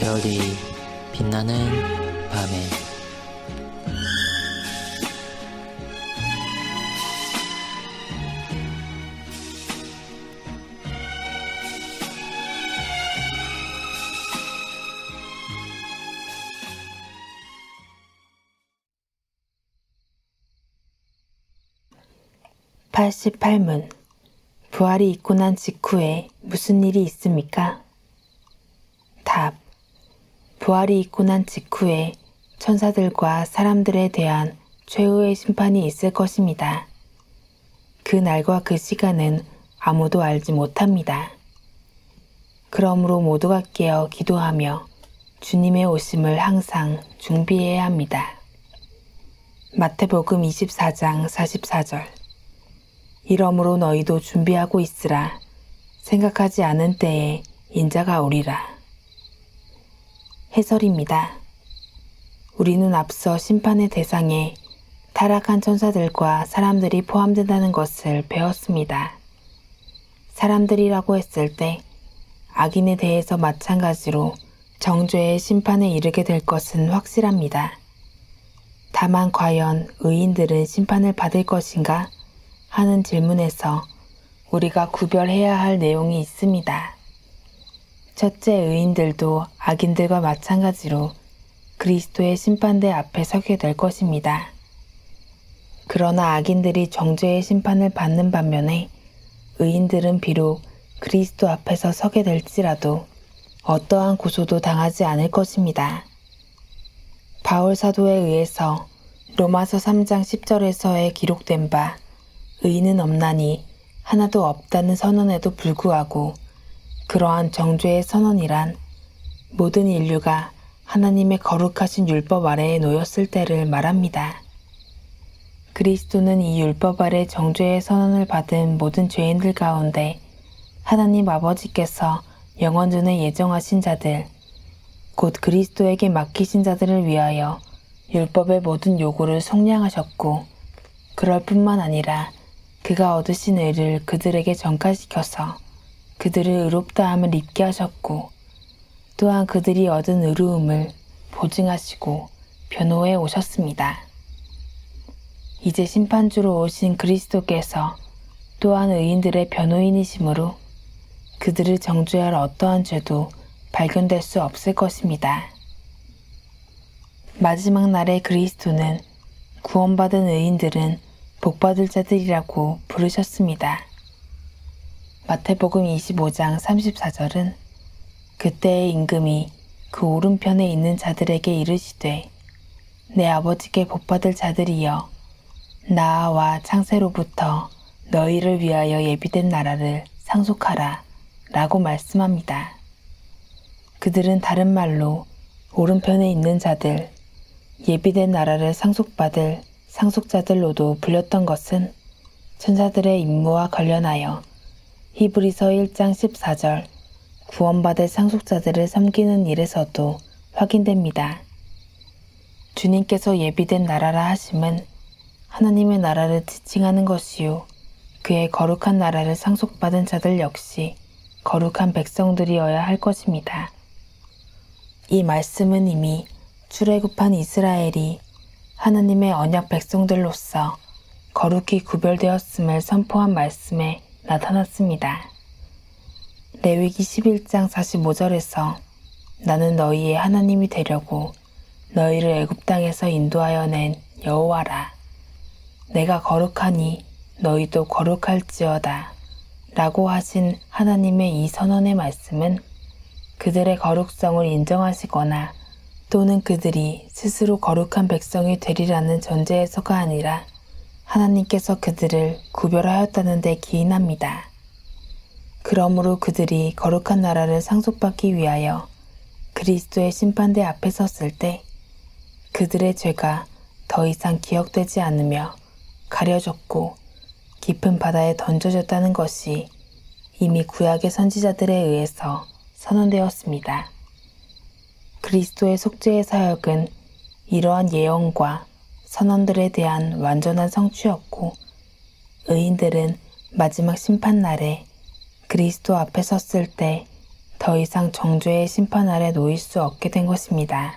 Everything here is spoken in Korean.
별이 빛나는 밤에 팔십팔 문 부활이 있고 난 직후에 무슨 일이 있습니까? 답. 부활이 있고 난 직후에 천사들과 사람들에 대한 최후의 심판이 있을 것입니다. 그 날과 그 시간은 아무도 알지 못합니다. 그러므로 모두가 깨어 기도하며 주님의 오심을 항상 준비해야 합니다. 마태복음 24장 44절 이러므로 너희도 준비하고 있으라. 생각하지 않은 때에 인자가 오리라. 해설입니다. 우리는 앞서 심판의 대상에 타락한 천사들과 사람들이 포함된다는 것을 배웠습니다. 사람들이라고 했을 때 악인에 대해서 마찬가지로 정죄의 심판에 이르게 될 것은 확실합니다. 다만 과연 의인들은 심판을 받을 것인가? 하는 질문에서 우리가 구별해야 할 내용이 있습니다. 첫째, 의인들도 악인들과 마찬가지로 그리스도의 심판대 앞에 서게 될 것입니다. 그러나 악인들이 정죄의 심판을 받는 반면에 의인들은 비록 그리스도 앞에서 서게 될지라도 어떠한 고소도 당하지 않을 것입니다. 바울 사도에 의해서 로마서 3장 10절에서의 기록된 바 의인은 없나니 하나도 없다는 선언에도 불구하고 그러한 정죄의 선언이란 모든 인류가 하나님의 거룩하신 율법 아래에 놓였을 때를 말합니다. 그리스도는 이 율법 아래 정죄의 선언을 받은 모든 죄인들 가운데 하나님 아버지께서 영원전에 예정하신 자들, 곧 그리스도에게 맡기신 자들을 위하여 율법의 모든 요구를 속량하셨고, 그럴 뿐만 아니라 그가 얻으신 의를 그들에게 전가시켜서 그들을 의롭다함을 입게 하셨고 또한 그들이 얻은 의로움을 보증하시고 변호해 오셨습니다. 이제 심판주로 오신 그리스도께서 또한 의인들의 변호인이시므로 그들을 정죄할 어떠한 죄도 발견될 수 없을 것입니다. 마지막 날의 그리스도는 구원받은 의인들은 복받을 자들이라고 부르셨습니다. 마태복음 25장 34절은 그때의 임금이 그 오른편에 있는 자들에게 이르시되 내 아버지께 복받을 자들이여 나와 창세로부터 너희를 위하여 예비된 나라를 상속하라 라고 말씀합니다. 그들은 다른 말로 오른편에 있는 자들, 예비된 나라를 상속받을 상속자들로도 불렸던 것은 천사들의 임무와 관련하여 히브리서 1장 14절 구원받을 상속자들을 섬기는 일에서도 확인됩니다. 주님께서 예비된 나라라 하심은 하나님의 나라를 지칭하는 것이요. 그의 거룩한 나라를 상속받은 자들 역시 거룩한 백성들이어야 할 것입니다. 이 말씀은 이미 출애굽한 이스라엘이 하나님의 언약 백성들로서 거룩히 구별되었음을 선포한 말씀에 나타났습니다. 레위기 11장 45절에서 나는 너희의 하나님이 되려고 너희를 애굽 땅에서 인도하여 낸 여호와라. 내가 거룩하니 너희도 거룩할지어다. 라고 하신 하나님의 이 선언의 말씀은 그들의 거룩성을 인정하시거나 또는 그들이 스스로 거룩한 백성이 되리라는 전제에서가 아니라 하나님께서 그들을 구별하였다는 데 기인합니다. 그러므로 그들이 거룩한 나라를 상속받기 위하여 그리스도의 심판대 앞에 섰을 때 그들의 죄가 더 이상 기억되지 않으며 가려졌고 깊은 바다에 던져졌다는 것이 이미 구약의 선지자들에 의해서 선언되었습니다. 그리스도의 속죄의 사역은 이러한 예언과 선언들에 대한 완전한 성취였고 의인들은 마지막 심판 날에 그리스도 앞에 섰을 때 더 이상 정죄의 심판 아래 놓일 수 없게 된 것입니다.